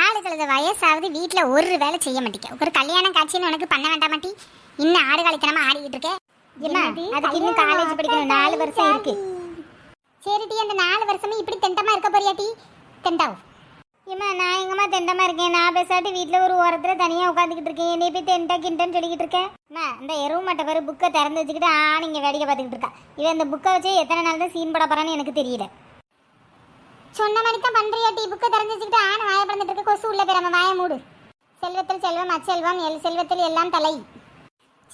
ஏழு கழுத வயசாவது வீட்டில் ஒரு வேலை செய்ய மாட்டேங்க. ஒரு கல்யாணம் காட்சின்னு உனக்கு பண்ண வேண்டாம் மாட்டி இன்னும் ஆடு காலித்தனமா ஆடிக்கிட்டு இருக்க. என்ன? அதுக்கு இன்னும் காலேஜ் படிக்கணும். நாலு வருஷம் இருக்கு. சரி டி அந்த நாலு வருஷமே இப்படி தெண்டமா இருக்க போறியா டி? தெண்டாவும் ஏம்மா நான் எங்கம்மா தெண்டமா இருக்கேன்? நான் பேசாட்டி வீட்டில் ஒரு ஓரத்தில் தனியாக உட்காந்துக்கிட்டு இருக்கேன். என்னை போய் தெண்டா கிண்டன்னு சொல்லிக்கிட்டு இருக்கேன் அம்மா இந்த எருவு மட்டை பேர் புக்கை திறந்து வச்சுக்கிட்டு ஆ நீங்க வேடிக்கை பார்த்துக்கிட்டு இருக்கா. இவன் இந்த புக்கை வச்சு எத்தனை நாள் தான் சீன் போட போறான்னு எனக்கு தெரியல. சொன்ன மாதிரி தான் பண்றியா? டீ புக்கை தெரிஞ்சுக்கிட்டு ஆன வாய பிறந்துட்டு இருக்க. கொசு உள்ள பேர் வாய மூடு. செல்வத்தில் செல்வம் அச்செல்வம் எல் செல்வத்தில் எல்லாம் தலை.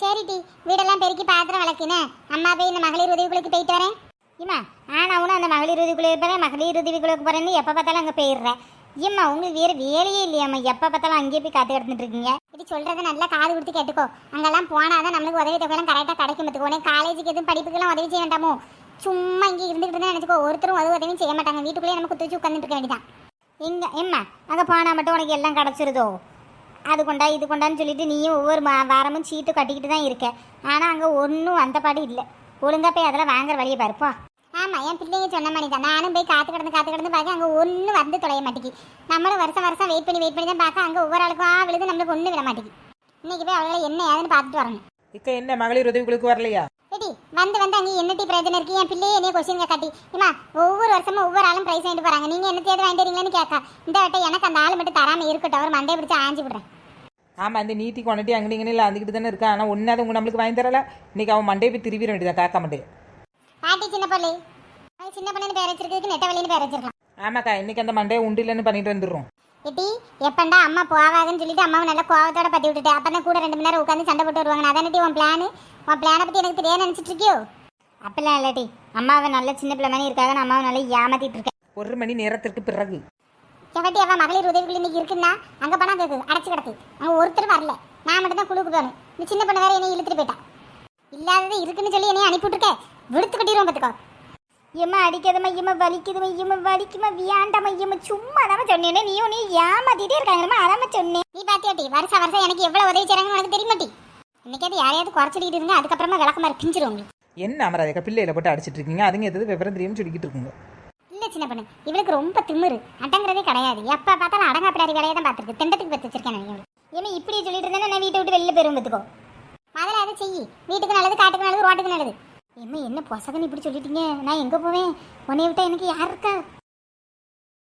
சரி டி வீடெல்லாம் பெருக்கி பாத்திரம் வளர்க்கினேன் அம்மா போய் இந்த மகளிர் உதவிக்குழுக்கு போயிட்டு வரேன். இம்மா ஆனாவும் அந்த மகளிர் உதவிக்குழு போகிறேன் மகளிர் உதவிக்குழுக்கு போகிறேன்னு எப்போ பார்த்தாலும் அங்கே போயிடுறேன் இம்மா உங்களுக்கு வேறு வேலையே இல்லையாம்மா எப்போ பார்த்தாலும் அங்கேயே போய் காத்து கிடந்துட்டு இருக்கீங்க. இது சொல்கிறத நல்லா காது கொடுத்து கேட்டுக்கோ. அங்கெல்லாம் போனால் தான் நம்மளுக்கு உதவி தொகையெல்லாம் கரெக்டாக கிடைக்கும் பார்த்துக்கோ. உனக்கு காலேஜுக்கு எதுவும் படிப்புக்கெல்லாம் உதவி செய்ய வேண்டாமோ? சும்மா இங்கே இருந்துகிட்டு இருந்தா நினச்சிக்கோ. ஒருத்தரும் அது உதவியும் செய்ய மாட்டாங்க. வீட்டுக்குள்ளேயே நம்ம குத்து வச்சு உட்காந்துட்டு இருக்க வேண்டியதான் இங்கே எம்மா அங்கே போனால் மட்டும் உனக்கு எல்லாம் கிடச்சிருதோ? அது கொண்டா இது கொண்டான்னு சொல்லிட்டு நீயும் ஒவ்வொரு வாரமும் சீட்டு கட்டிக்கிட்டு தான் இருக்க. ஆனால் அங்கே ஒன்றும் அந்த பாடு இல்லை. ஒழுங்கா போய் அதெல்லாம் வாங்குற வழியை பாருப்போ ஆமாம் என் பிள்ளைங்க சொன்ன மாதிரி தான் நானும் போய் காத்து கிடந்து காத்து கிடந்து பார்க்க அங்கே ஒன்றும் வந்து தொலைய மாட்டேங்கி. நம்மளும் வருஷம் வருஷம் வெயிட் பண்ணி வெயிட் பண்ணி தான் பார்க்க. அங்கே ஒவ்வொரு ஆளுக்கும் ஆ விழுது நம்மளுக்கு ஒன்றும் விட மாட்டேங்கி. இன்னைக்கு போய் அவளை என்ன ஏதுன்னு பார்த்துட்டு வரணும். இக்க என்ன மகளிர் உதவிக்குழுக்கு வரலையா? ஏடி வந்து வந்து அங்கே என்ன டீ பிரயோஜனம் இருக்கு? என் பிள்ளையே என்னைய கொஸ்டின் காட்டி. இம்மா ஒவ்வொரு வருஷமும் ஒவ்வொரு ஆளும் ப்ரைஸ் வாங்கிட்டு போறாங்க. நீங்க என்ன தேடி வாங்கிட்டு வரீங்களான்னு கேட்கா இந்த வட்டம் எனக்கு அந்த ஆள் மட்டும் தராம இருக்கட்டும். அவர் மண்டையை பிடிச்சு ஆஞ்சு விடுறேன். ஆமாம் அந்த நீட்டி கொண்டுட்டு அங்கே இங்கே அந்துக்கிட்டு தானே இருக்கா? ஆனால் ஒன்றாவது உங்க நம்மளுக்கு வாங்கி தரல. இன்னைக்கு அவன் மண்டையை போய் திருவிட வேண்டியதான் காக்கா மண்டே? பாட்டி சின்ன பொண்ணு. அது சின்ன பொண்ணுன்னு பேர் வச்சிருக்கிறதுக்கு நெட்ட வழின்னு பேர் வச்சிருக்கலாம். ஆமாக்கா இன்னைக்கு அந்த மண்டையை உண்டு இல்லைன்னு பண்ணிட்டு வந்துடுறோம். ஏட்டி எப்பண்டா அம்மா போவாங்கன்னு சொல்லிட்டு அம்மாவை நல்லா கோவத்தோட பத்தி விட்டுட்டு அப்பதான் கூட ரெண்டு மணி நேரம் உட்காந்து சண்டை போட்டு வருவாங்க. நான் அதானே உன் பிளான் உன் பிளானை பத்தி எனக்கு தெரியாது நினைச்சிட்டு இருக்கியோ? அப்பெல்லாம் இல்லாட்டி அம்மாவை நல்ல சின்ன பிள்ளை மாதிரி இருக்காங்க நான் அம்மாவை நல்லா ஏமாத்திட்டு இருக்கேன். ஒரு மணி நேரத்திற்கு பிறகு. எவட்டி அவன் மகளிர் உதவி இன்னைக்கு இருக்குன்னா அங்க பணம் கேக்கு அடைச்சு கிடக்கு. அங்க ஒருத்தர் வரல. நான் மட்டும் தான் குழுக்கு போகணும் இந்த சின்ன பொண்ணு வேற என்னை இழுத்துட்டு போயிட்டா. இல்லாதது இருக்குன்னு சொல்லி என்னைய அனுப்பி விட்டுருக்க விடுத்து கட்டிடுவோம் பார்த்துக்கோ இம்மா அடிக்காதம்மா இம்மா வலிக்குதுமா இம்மா வலிக்குமா வியாண்டாமா இம்மா சும்மா தான் சொன்னேன் நீ நீ ஏமாத்திட்டே இருக்காங்கம்மா அதாம சொன்னேன். நீ பாத்தியாட்டி வருஷம் வருஷம் எனக்கு எவ்வளவு உதவி செய்றாங்கன்னு உனக்கு தெரியுமாட்டி? இன்னைக்காவது யாரையாவது குறைச்சிட்டு இருங்க அதுக்கப்புறமா விளக்கமாரி பிஞ்சிரும் உங்களுக்கு. என்ன அமராதேக்கா பிள்ளையில போட்டு அடிச்சிட்டு இருக்கீங்க? அதுங்க எதாவது விவரம் தெரியும்னு சொல்லிக்கிட்டு இருக்குங்க? இல்ல சின்ன பொண்ணு இவளுக்கு ரொம்ப திமிரு. அடங்குறதே கிடையாது. எப்ப பார்த்தாலும் அடங்கா பிடாரி வேலையை தான் பார்த்துருக்கு திண்டத்துக்கு பத்து வச்சிருக்கேன் ஏன்னா இப்படி சொல்லிட்டு இருந்தா நான் வீட்டை விட்டு வெளில போயிரும் பார்த்துக்கோ முதல்ல அதை செய்யி வீட்டுக்கு நல்லது காட்டுக்கு நல்லது ரோட்டுக்கு நல்லது. என்ன என்ன பொசகன்னு இப்படி சொல்லிட்டீங்க? நான் எங்கே போவேன்? உன்னை விட்டா எனக்கு யார் இருக்கா?